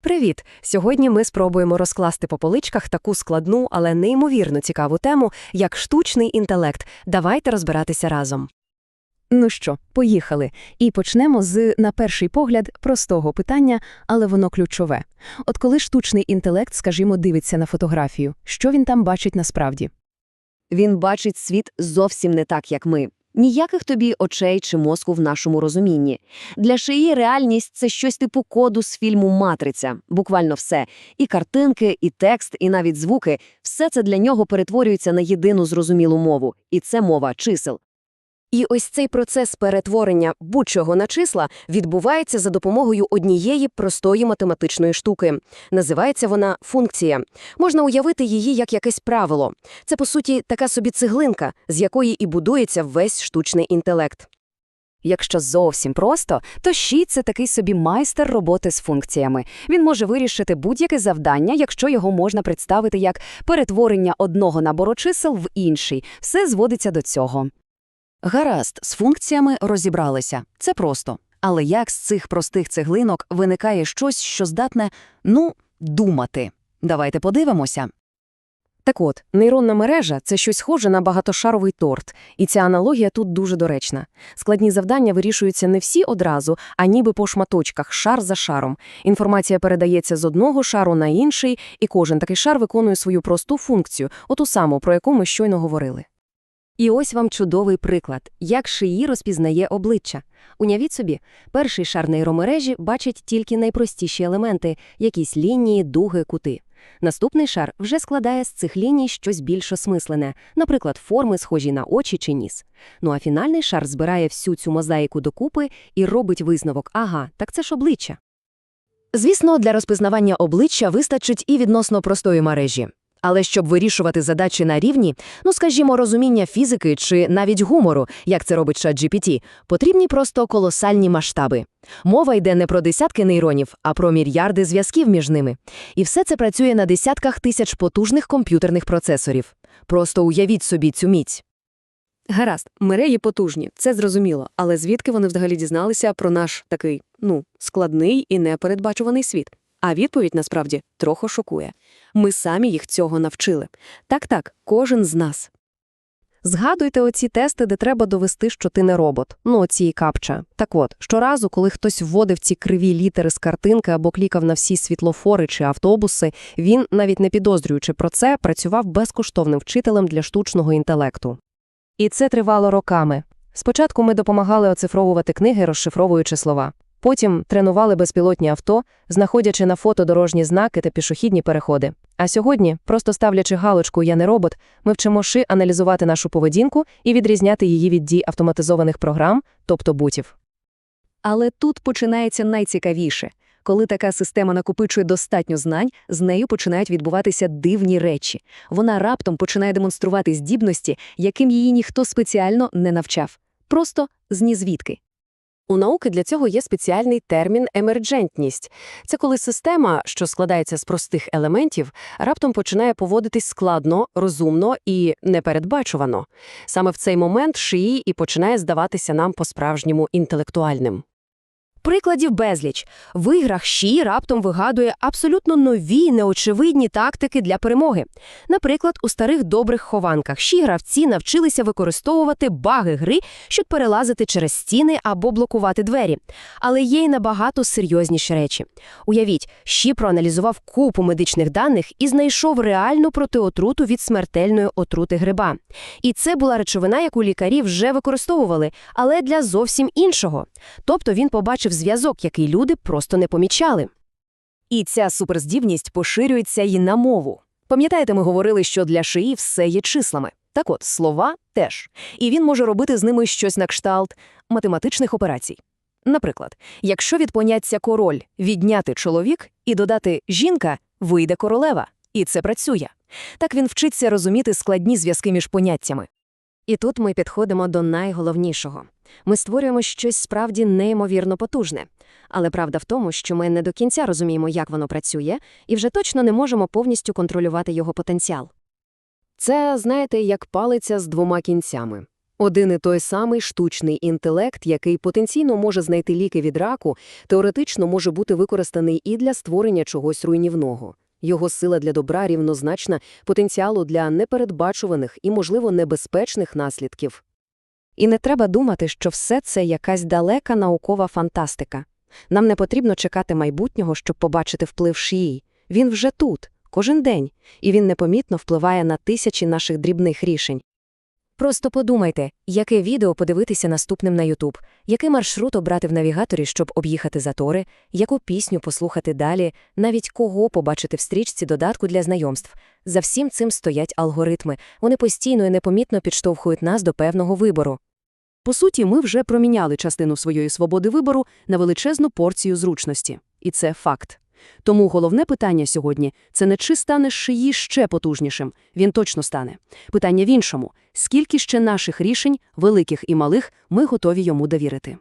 Привіт! Сьогодні ми спробуємо розкласти по поличках таку складну, але неймовірно цікаву тему, як штучний інтелект. Давайте розбиратися разом. Ну що, поїхали. І почнемо з, на перший погляд, простого питання, але воно ключове. От коли штучний інтелект, скажімо, дивиться на фотографію, що він там бачить насправді? Він бачить світ зовсім не так, як ми. Ніяких тобі очей чи мозку в нашому розумінні. Для шиї реальність – це щось типу коду з фільму «Матриця». Буквально все. І картинки, і текст, і навіть звуки – все це для нього перетворюється на єдину зрозумілу мову. І це мова чисел. І ось цей процес перетворення будь-чого на числа відбувається за допомогою однієї простої математичної штуки. Називається вона функція. Можна уявити її як якесь правило. Це, по суті, така собі цеглинка, з якої і будується весь штучний інтелект. Якщо зовсім просто, то Ші – це такий собі майстер роботи з функціями. Він може вирішити будь-яке завдання, якщо його можна представити як перетворення одного набору чисел в інший. Все зводиться до цього. Гаразд, з функціями розібралися. Це просто. Але як з цих простих цеглинок виникає щось, що здатне, ну, думати? Давайте подивимося. Так от, нейронна мережа – це щось схоже на багатошаровий торт, і ця аналогія тут дуже доречна. Складні завдання вирішуються не всі одразу, а ніби по шматочках, шар за шаром. Інформація передається з одного шару на інший, і кожен такий шар виконує свою просту функцію, оту саму, про яку ми щойно говорили. І ось вам чудовий приклад, як шиї розпізнає обличчя. Уявіть собі, перший шар нейромережі бачить тільки найпростіші елементи – якісь лінії, дуги, кути. Наступний шар вже складає з цих ліній щось більш осмислене, наприклад, форми, схожі на очі чи ніс. Ну а фінальний шар збирає всю цю мозаїку докупи і робить висновок «ага, так це ж обличчя». Звісно, для розпізнавання обличчя вистачить і відносно простої мережі. Але щоб вирішувати задачі на рівні, ну скажімо, розуміння фізики чи навіть гумору, як це робить ChatGPT, потрібні просто колосальні масштаби. Мова йде не про десятки нейронів, а про мільярди зв'язків між ними. І все це працює на десятках тисяч потужних комп'ютерних процесорів. Просто уявіть собі цю міць. Гаразд, мережі потужні, це зрозуміло, але звідки вони взагалі дізналися про наш такий, ну, складний і непередбачуваний світ? А відповідь насправді трохи шокує. Ми самі їх цього навчили. Так-так, кожен з нас. Згадуйте оці тести, де треба довести, що ти не робот. Ну, оці капча. Так от, щоразу, коли хтось вводив ці криві літери з картинки або клікав на всі світлофори чи автобуси, він, навіть не підозрюючи про це, працював безкоштовним вчителем для штучного інтелекту. І це тривало роками. Спочатку ми допомагали оцифровувати книги, розшифровуючи слова. Потім тренували безпілотні авто, знаходячи на фото дорожні знаки та пішохідні переходи. А сьогодні, просто ставлячи галочку Я не робот, ми вчимо ши аналізувати нашу поведінку і відрізняти її від дій автоматизованих програм, тобто бутів. Але тут починається найцікавіше. Коли така система накопичує достатньо знань, з нею починають відбуватися дивні речі. Вона раптом починає демонструвати здібності, яким її ніхто спеціально не навчав. Просто з нізвідки. У науки для цього є спеціальний термін емерджентність. Це коли система, що складається з простих елементів, раптом починає поводитись складно, розумно і непередбачувано. Саме в цей момент шиї і починає здаватися нам по-справжньому інтелектуальним. Прикладів безліч. В іграх Ші раптом вигадує абсолютно нові, неочевидні тактики для перемоги. Наприклад, у старих добрих хованках Ші гравці навчилися використовувати баги гри, щоб перелазити через стіни або блокувати двері. Але є й набагато серйозніші речі. Уявіть, Ші проаналізував купу медичних даних і знайшов реальну протиотруту від смертельної отрути гриба. І це була речовина, яку лікарі вже використовували, але для зовсім іншого. Тобто він побачив зв'язок, який люди просто не помічали. І ця суперздібність поширюється і на мову. Пам'ятаєте, ми говорили, що для шиї все є числами. Так от, слова теж. І він може робити з ними щось на кшталт математичних операцій. Наприклад, якщо від поняття король відняти чоловік і додати жінка, вийде королева. І це працює. Так він вчиться розуміти складні зв'язки між поняттями. І тут ми підходимо до найголовнішого. Ми створюємо щось справді неймовірно потужне. Але правда в тому, що ми не до кінця розуміємо, як воно працює, і вже точно не можемо повністю контролювати його потенціал. Це, знаєте, як палиця з двома кінцями. Один і той самий штучний інтелект, який потенційно може знайти ліки від раку, теоретично може бути використаний і для створення чогось руйнівного. Його сила для добра рівнозначна потенціалу для непередбачуваних і, можливо, небезпечних наслідків. І не треба думати, що все це якась далека наукова фантастика. Нам не потрібно чекати майбутнього, щоб побачити вплив шиї. Він вже тут, кожен день, і він непомітно впливає на тисячі наших дрібних рішень. Просто подумайте, яке відео подивитися наступним на YouTube, який маршрут обрати в навігаторі, щоб об'їхати затори, яку пісню послухати далі, навіть кого побачити в стрічці додатку для знайомств. За всім цим стоять алгоритми, вони постійно і непомітно підштовхують нас до певного вибору. По суті, ми вже проміняли частину своєї свободи вибору на величезну порцію зручності. І це факт. Тому головне питання сьогодні – це не чи стане шиї ще потужнішим, він точно стане. Питання в іншому – скільки ще наших рішень, великих і малих, ми готові йому довірити.